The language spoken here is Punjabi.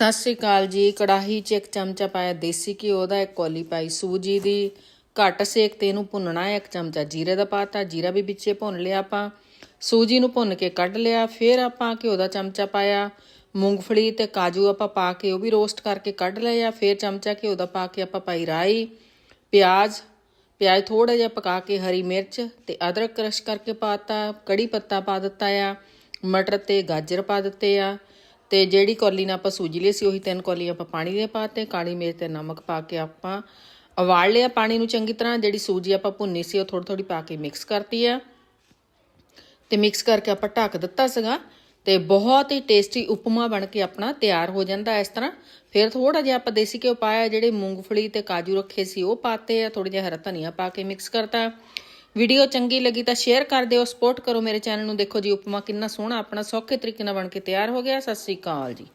ਸਤਿ ਸ਼੍ਰੀ ਅਕਾਲ ਜੀ। ਕੜਾਹੀ 'ਚ ਇੱਕ ਚਮਚਾ ਪਾਇਆ ਦੇਸੀ ਘਿਓ ਦਾ, ਇੱਕ ਕੌਲੀ ਪਾਈ ਸੂਜੀ ਦੀ। ਘੱਟ ਸੇਕ ਤੇ ਇਹਨੂੰ ਭੁੰਨਣਾ ਹੈ। ਇੱਕ ਚਮਚਾ ਜੀਰੇ ਦਾ ਪਾਤਾ, ਜੀਰਾ ਵੀ ਵਿੱਚੇ ਭੁੰਨ ਲਿਆ ਆਪਾਂ। ਸੂਜੀ ਨੂੰ ਭੁੰਨ ਕੇ ਕੱਢ ਲਿਆ, ਫਿਰ ਆਪਾਂ ਘਿਓ ਦਾ ਚਮਚਾ ਪਾਇਆ। ਮੂੰਗਫਲੀ ਤੇ ਕਾਜੂ ਆਪਾਂ ਪਾ ਕੇ ਉਹ ਵੀ ਰੋਸਟ ਕਰਕੇ ਕੱਢ ਲਏ ਆ। ਫਿਰ ਚਮਚਾ ਘਿਓ ਦਾ ਪਾ ਕੇ ਆਪਾਂ ਪਾਈ ਰਾਈ, ਪਿਆਜ਼। ਪਿਆਜ਼ ਥੋੜਾ ਜਿਹਾ ਪਕਾ ਕੇ ਹਰੀ ਮਿਰਚ ਤੇ ਅਦਰਕ ਕ੍ਰਸ਼ ਕਰਕੇ ਪਾਤਾ। ਕੜੀ ਪੱਤਾ ਪਾ ਦਿੱਤਾ ਆ। ਮਟਰ ਤੇ ਗਾਜਰ ਪਾ ਦਿੱਤੇ ਆ। ਤੇ ਜਿਹੜੀ ਕੌਲੀ ਨਾਲ ਆਪਾਂ ਸੂਜੀ ਲਈ ਸੀ, ਉਹੀ ਤਿੰਨ ਕੌਲੀ ਆਪਾਂ ਪਾਣੀ ਦੇ ਪਾਤੇ, ਕਾਲੀ ਮਿਰਚ ਤੇ ਨਮਕ ਪਾ ਕੇ ਆਪਾਂ ਉਬਾਲ ਲਿਆ ਪਾਣੀ ਨੂੰ ਚੰਗੀ ਤਰ੍ਹਾਂ। ਜਿਹੜੀ ਸੂਜੀ ਆਪਾਂ ਭੁੰਨੀ ਸੀ, ਉਹ ਥੋੜੀ ਥੋੜੀ ਪਾ ਕੇ ਮਿਕਸ ਕਰਤੀ ਆ। ਤੇ ਮਿਕਸ ਕਰਕੇ ਆਪਾਂ ਢੱਕ ਦਿੱਤਾ ਸੀਗਾ ਤੇ ਬਹੁਤ ਹੀ ਟੇਸਟੀ ਉਪਮਾ ਬਣ ਕੇ ਆਪਣਾ ਤਿਆਰ ਹੋ ਜਾਂਦਾ ਇਸ ਤਰ੍ਹਾਂ। ਫਿਰ ਥੋੜਾ ਜਿਹਾ ਆਪਾਂ ਦੇਸੀ ਘਿਓ ਪਾਇਆ, ਜਿਹੜੇ ਮੂੰਗਫਲੀ ਤੇ ਕਾਜੂ ਰੱਖੇ ਸੀ, ਉਹ ਪਾਤੇ ਆ। ਥੋੜਾ ਜਿਹਾ ਹਰਾ ਧਨੀਆ ਪਾ ਕੇ ਮਿਕਸ ਕਰਤਾ। ਵੀਡੀਓ ਚੰਗੀ ਲੱਗੀ ਤਾਂ ਸ਼ੇਅਰ ਕਰ ਦਿਓ ਸਪੋਰਟ ਕਰੋ ਮੇਰੇ ਚੈਨਲ ਨੂੰ। ਦੇਖੋ ਜੀ, ਉਪਮਾ ਕਿੰਨਾ ਸੋਹਣਾ, ਆਪਣਾ ਸੌਖੇ ਤਰੀਕੇ ਨਾਲ ਬਣ ਕੇ ਤਿਆਰ ਹੋ ਗਿਆ। ਸਤਿ ਸ੍ਰੀ ਅਕਾਲ ਜੀ।